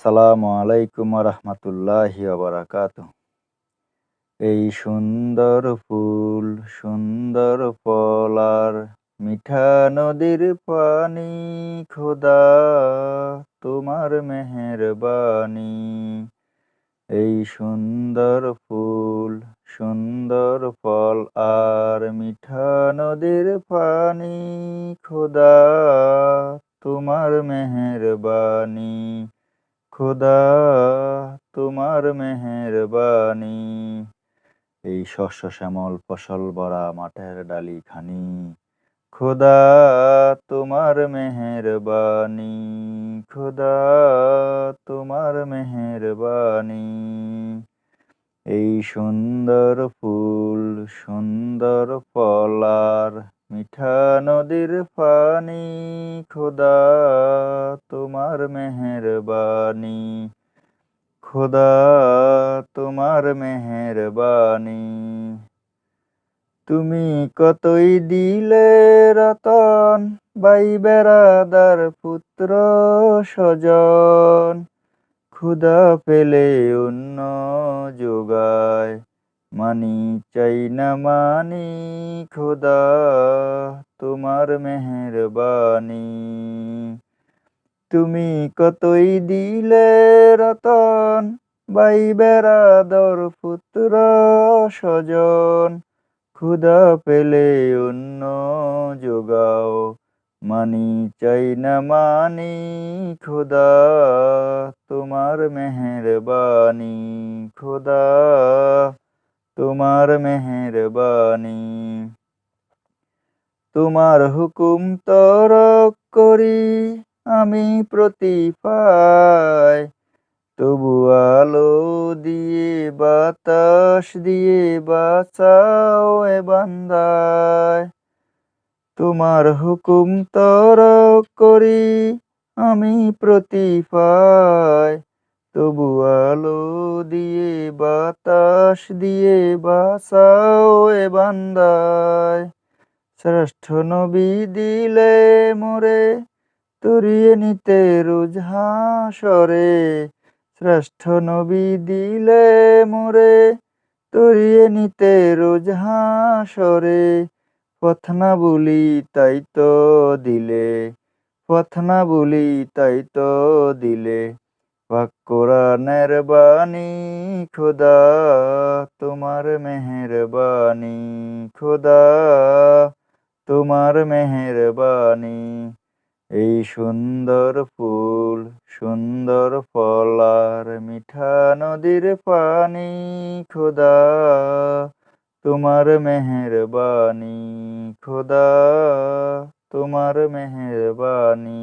আসসালামু আলাইকুম রহমতুল্লাহি বারাকাত এই সুন্দর ফুল, সুন্দর ফলার মিঠা নদীর পানি, খোদা তোমার মেহেরবানি। এই সুন্দর ফুল, সুন্দর ফল আর মিঠা নদীর পানি, খোদা তোমার মেহেরবানি। খোদা, তোমার মেহেরবানি। এই শস্য শ্যামল ফসল ভরা মাঠের ডালি খানি খোদা, তোমার মেহেরবানি। খোদা, তোমার মেহেরবানি। এই সুন্দর ফুল সুন্দর ফলার মিঠা নদীর পানি, খোদা তোমার মেহেরবানি, খোদা তোমার মেহেরবানি। তুমি কতই দিলে রতন, বাই বেড়াদার পুত্র স্বজন ক্ষুদা পেলে অন্য যোগায়। মানি, চাই না মানি, খোদা, তোমার মেহেরবানি। তুমি কতই দিলে রতন, বাই বেড়াদর পুত্র স্বজন। ক্ষুদা পেলে অন্য যোগাও। মানি, চাই না মানি, খোদা, তোমার মেহেরবানি। খোদা তোমার মেহেরবানি। তোমার হুকুম তরক করি আমি প্রতি পাই তবু আলো দিয়ে, বাতাস দিয়ে বাঁচাও এ বান্দায়। তোমার হুকুম তরক করি আমি প্রতি পাই তবু আলো দিয়ে, বাতাস দিয়ে বাসাও এ বান্দায়। শ্রেষ্ঠ নবী দিলে মোরে, তরিয়ে নিতে রোজ হাসরে। শ্রেষ্ঠ নবী দিলে মোরে, তরিয়ে নিতে রোজ হাসরে। পথ না বলি তাই তো দিলে পথনা বলি তাই তো দিলে। পাক কোরআনের বাণী, খোদা তোমার মেহেরবানি খোদা তোমার মেহেরবানি এই সুন্দর ফুল, সুন্দর ফলার মিঠা নদীর পানি, খোদা তোমার মেহেরবানি খোদা তোমার মেহেরবানি